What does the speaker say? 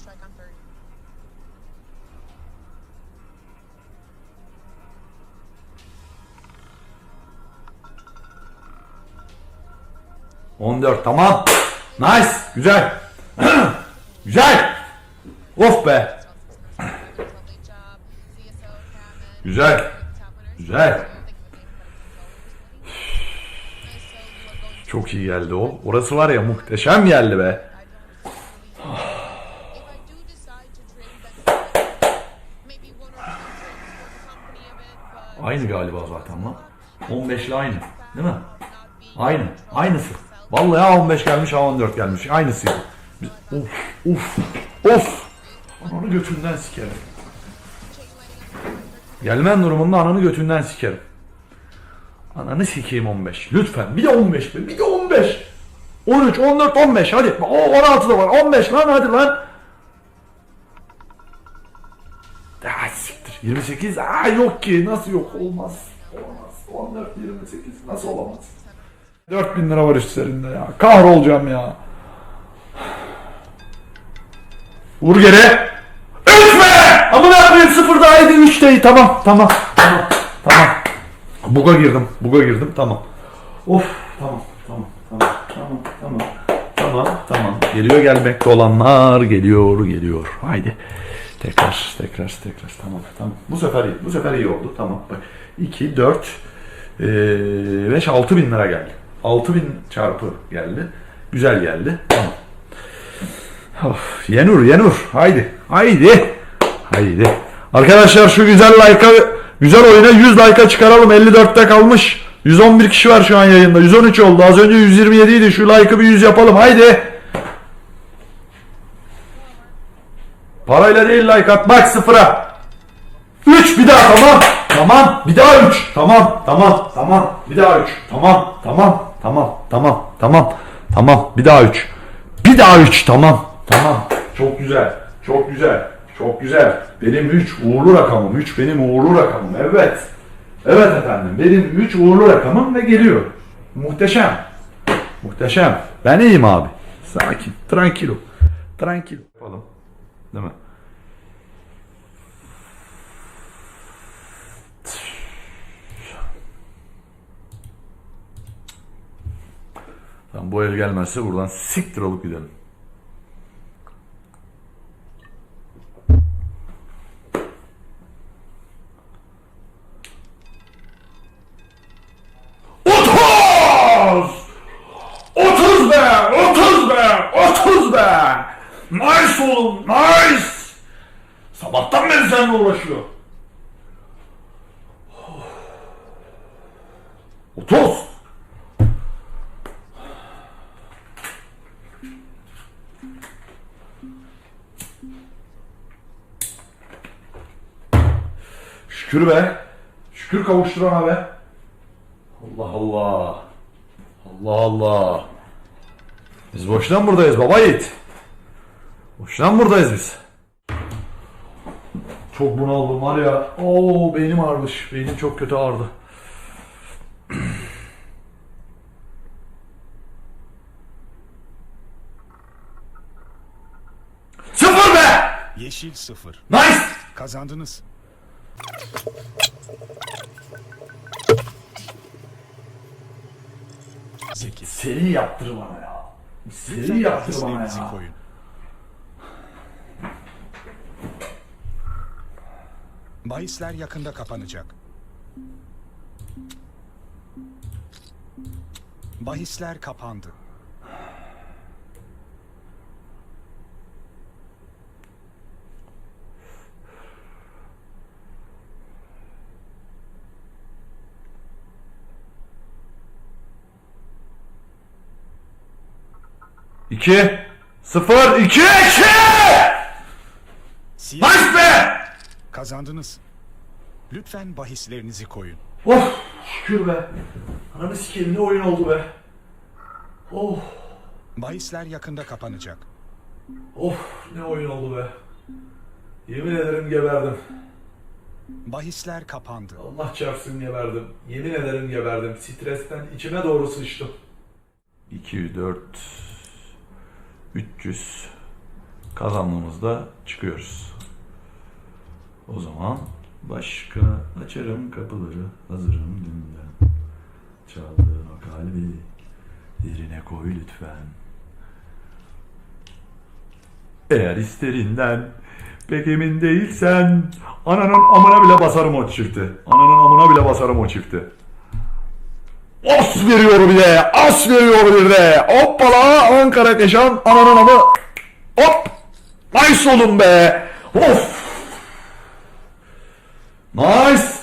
strike on third. On dört tamam. Nice. Güzel. Güzel. Of be. Güzel. Güzel. Çok iyi geldi o. Orası var ya muhteşem geldi be. Aynı galiba zaten lan. 15 ile aynı. Değil mi? Aynı. Aynısı. Vallahi ha 15 gelmiş ha 14 gelmiş. Aynısıydı. Biz- Of of of. Ananı götünden sikerim. Gelmen durumunda ananı götünden sikerim. Ananı sikeyim 15. Lütfen. Bir de 15 be. Bir de 15. 13, 14, 15 hadi. O 16 da var. 15 lan hadi lan. Ah siktir. 28. Aa yok ki. Nasıl yok? Olmaz. Olamaz. 14, 28. Nasıl olamaz? 4000 lira var üstlerinde ya. Kahrolacağım ya. Vur geri. Be! Amına koyayım sıfır daha yedi. Üç değil. Tamam. Tamam. Tamam. Tamam. Buga girdim. Buga girdim. Tamam. Of. Tamam. Tamam. Tamam. Tamam. Tamam. Tamam. Tamam. Geliyor gelmekte olanlar. Geliyor. Geliyor. Haydi. Tekrar. Tekrar. Tekrar. Tamam. Tamam. Bu sefer iyi. Bu sefer iyi oldu. Tamam. Bak. 2, 4, 5, 6 bin lira geldi. 6 bin çarpı geldi. Güzel geldi. Tamam. Of, Yenur, Yenur. Haydi. Haydi. Haydi. Arkadaşlar şu güzel like'a, güzel oyuna 100 like'a çıkaralım. 54'te kalmış. 111 kişi var şu an yayında. 113 oldu. Az önce 127 idi. Şu like'ı bir 100 yapalım. Haydi. Parayla değil like atmak sıfıra. 3 bir daha tamam. Tamam. Bir daha 3. Tamam. Tamam. Tamam. Bir daha 3. Tamam. Tamam. Tamam. Tamam. Tamam. Tamam. Bir daha 3. Bir daha 3. Tamam. Tamam. Çok güzel. Çok güzel. Çok güzel. Benim 3 uğurlu rakamım. 3 benim uğurlu rakamım. Evet. Evet efendim. Benim 3 uğurlu rakamım ve geliyor. Muhteşem. Muhteşem. Ben iyiyim abi. Sakin. Tranquilo. Tranquilo. Yapalım. Değil mi? Tamam bu el gelmezse buradan siktir olup gidelim. Nice oğlum! Nice! Sabahtan beri seninle uğraşıyor. Otuz! Şükür be. Şükür kavuşturana be. Allah Allah. Allah Allah. Biz boştan buradayız baba yiğit. Boştan buradayız biz. Çok bunaldım var ya. Oo beynim ağrımış. Beynim çok kötü ağrıdı. Sıfır be! Yeşil sıfır. Nice! Kazandınız. Sekiz. Seri yaptır bana ya. Seri yaptır bana ya. koyun. Bahisler yakında kapanacak. Bahisler kapandı. İki. Sıfır. iki. iki. Siyah! Kazandınız. Lütfen bahislerinizi koyun. Oh şükür be. Ananı sikeyim ne oyun oldu be. Oh. Bahisler yakında kapanacak. Of ne oyun oldu be. Yemin ederim geberdim. Bahisler kapandı. Allah çarpsın geberdim. Yemin ederim geberdim. Stresten içime doğru sıçtım. 204 300 kazandığımızda çıkıyoruz. O zaman başka açarım kapıları hazırım dünden. Çaldığın o kalbi yerine koy lütfen. Eğer isterinden pek emin değilsen ananın amına bile basarım o çifti. Ananın amına bile basarım o çifti. As veriyor bir de. As veriyor bir de. Hoppala Ankara Keşan ananın amı. Hop. Nice oğlum be. Of. Nice!